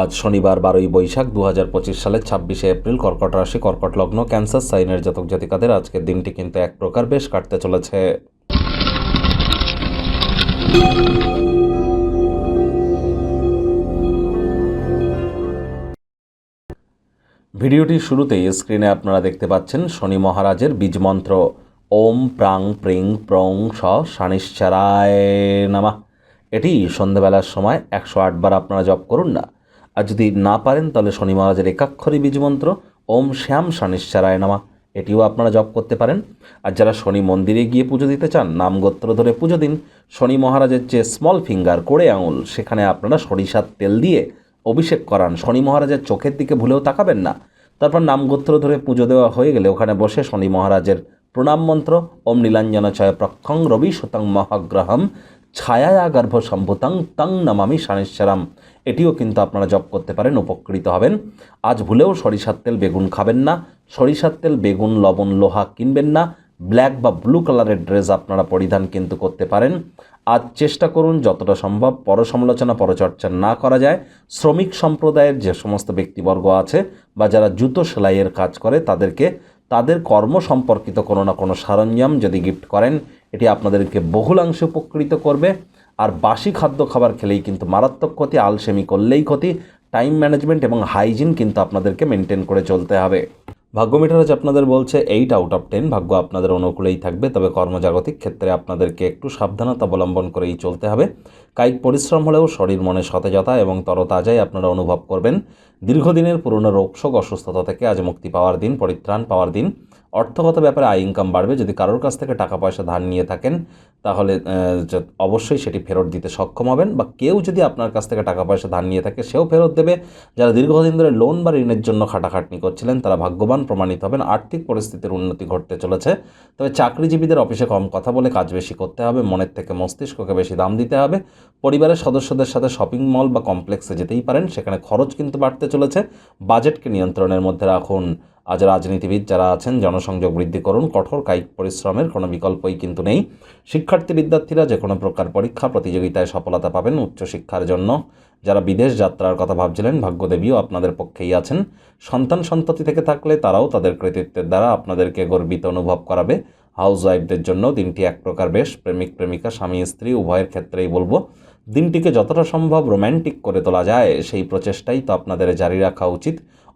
আজ শনিবার বারোই বৈশাখ দু হাজার পঁচিশ সালের ছাব্বিশে এপ্রিল কর্কট রাশি, কর্কট লগ্ন, ক্যান্সার, সাইনের জাতক জাতিকাদের আজকের দিনটি কিন্তু এক প্রকার বেশ কাটতে চলেছে। ভিডিওটির শুরুতেই স্ক্রিনে আপনারা দেখতে পাচ্ছেন শনি মহারাজের বীজ মন্ত্র। ওম প্রাং প্রিং প্রং স শানিশ্চারায় নামা। এটি সন্ধেবেলার সময় একশো আটবার আপনারা জপ করুন না। আর যদি না পারেন, তাহলে শনি মহারাজের একাক্ষরী বীজ মন্ত্র, ওম শ্যাম শানিশ্চারায় নামা। এটিও আপনারা জপ করতে পারেন। আর যারা শনি মন্দিরে গিয়ে পুজো দিতে চান, নাম গোত্র ধরে পুজো দিন। শনি মহারাজের যে স্মল ফিঙ্গার কোড়ে আঙুল, সেখানে আপনারা সরিষার তেল দিয়ে অভিষেক করান। শনি মহারাজের চোখের দিকে ভুলেও তাকাবেন না। তারপর নাম গোত্র ধরে পুজো দেওয়া হয়ে গেলে ওখানে বসে শনি মহারাজের প্রণাম মন্ত্র, ওম নীলাঞ্জন ছয় প্রক্ষং রবি শতং মহাগ্রহম। ছায়া গর্ভ সম্ভুতং তং নমামি শানেশ্বরাম। এটিও কিন্তু আপনারা জপ করতে পারেন, উপকৃত হবেন। আজ ভুলেও সরিষার তেল বেগুন খাবেন না। সরিষার তেল, বেগুন, লবণ, লোহা কিনবেন না। ব্ল্যাক বা ব্লু কালারের ড্রেস আপনারা পরিধান কিন্তু করতে পারেন। আজ চেষ্টা করুন, যতটা সম্ভব পরসমালোচনা, পরচর্চা না করা যায়। শ্রমিক সম্প্রদায়ের যে সমস্ত ব্যক্তিবর্গ আছে বা যারা জুতো সেলাইয়ের কাজ করে, তাদেরকে তাদের কর্ম সম্পর্কিত কোনো না কোনো সরঞ্জাম যদি গিফট করেন আপনাদেরকে বহুলাংশে উপকৃত করবে। আর বাসি খাদ্য খাবার খেলেই কিন্তু মারাত্মক ক্ষতি, আলসেমি করলেই ক্ষতি। টাইম ম্যানেজমেন্ট এবং হাইজিন কিন্তু আপনাদেরকে মেনটেন করে চলতে হবে। ভাগ্য মিটার আজ আপনাদের বলছে এইট আউট অফ টেন ভাগ্য আপনাদের অনুকূলেই থাকবে। তবে কর্মজাগতিক ক্ষেত্রে আপনাদেরকে একটু সাবধানতা অবলম্বন করেই চলতে হবে। কায়িক পরিশ্রম হলেও শরীর মনে সতেজতা এবং তরতাজাই আপনারা অনুভব করবেন। দীর্ঘদিনের পুরনো রোগশোক অসুস্থতা থেকে আজ মুক্তি পাওয়ার দিন, পরিত্রাণ পাওয়ার দিন। অর্থগত ব্যাপারে আয় ইনকাম বাড়বে। যদি কারোর কাছ থেকে টাকা পয়সা ধার নিয়ে থাকেন, তাহলে অবশ্যই সেটি ফেরত দিতে সক্ষম হবেন। বা কেউ যদি আপনার কাছ থেকে টাকা পয়সা ধার নিয়ে থাকে, সেও ফেরত দেবে। যারা দীর্ঘদিন ধরে লোন বা ঋণের জন্য খাটাখাটনি করছিলেন, তারা ভাগ্যবান, প্রমাণিত হবেন, আর্থিক পরিস্থিতির উন্নতি ঘটতে চলেছে। তবে চাকরিজীবীদের অফিসে কম কথা বলে কাজ বেশি করতে হবে, মনের থেকে মস্তিষ্ককে বেশি দাম দিতে হবে। পরিবারের সদস্যদের সাথে শপিং মল বা কমপ্লেক্সে যেতেই পারেন, সেখানে খরচ কিন্তু বাড়তে চলেছে। বাজেটকে নিয়ন্ত্রণের মধ্যে রাখুন। আজ রাজনীতিবিদ যারা আছেন, জনসংযোগ বৃদ্ধি করুন, কঠোর কায়িক পরিশ্রমের কোনো বিকল্পই কিন্তু নেই। শিক্ষার্থী বিদ্যার্থীরা যে কোনো প্রকার পরীক্ষা, প্রতিযোগিতায় সফলতা পাবেন উচ্চশিক্ষার জন্য। যারা বিদেশ যাত্রার কথা ভাবছিলেন, ভাগ্যদেবীও আপনাদের পক্ষেই আছেন। সন্তান সন্ততি থেকে থাকলে তারাও তাদের কৃতিত্বের দ্বারা আপনাদেরকে গর্বিত অনুভব করাবে। হাউস ওয়াইফদের জন্য দিনটি এক প্রকার বেশ। প্রেমিক, প্রেমিকা, স্বামী, স্ত্রী, উভয়ের ক্ষেত্রেই বলব, দিনটিকে যতটা সম্ভব রোম্যান্টিক করে তোলা যায়, সেই প্রচেষ্টাই তো আপনাদের জারি রাখা উচিত।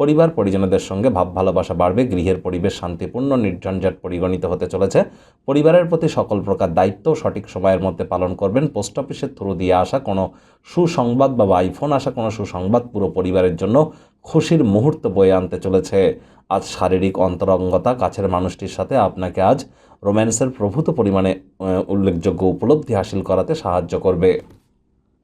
পরিবার পরিজনদের সঙ্গে ভাব ভালোবাসা বাড়বে, গৃহের পরিবেশ শান্তিপূর্ণ, নির্ঝঞ্ঝাট পরিগণিত হতে চলেছে। পরিবারের প্রতি সকল প্রকার দায়িত্ব সঠিক সময়ের মধ্যে পালন করবেন। পোস্ট অফিসের থ্রু দিয়ে আসা কোনো সুসংবাদ বা আইফোন আসা কোনো সুসংবাদ পুরো পরিবারের জন্য খুশির মুহূর্ত বয়ে আনতে চলেছে। আজ শারীরিক অন্তরঙ্গতা, কাছের মানুষটির সাথে আপনাকে আজ রোম্যান্সের প্রভূত পরিমাণে উল্লেখযোগ্য উপলব্ধি হাসিল করাতে সাহায্য করবে।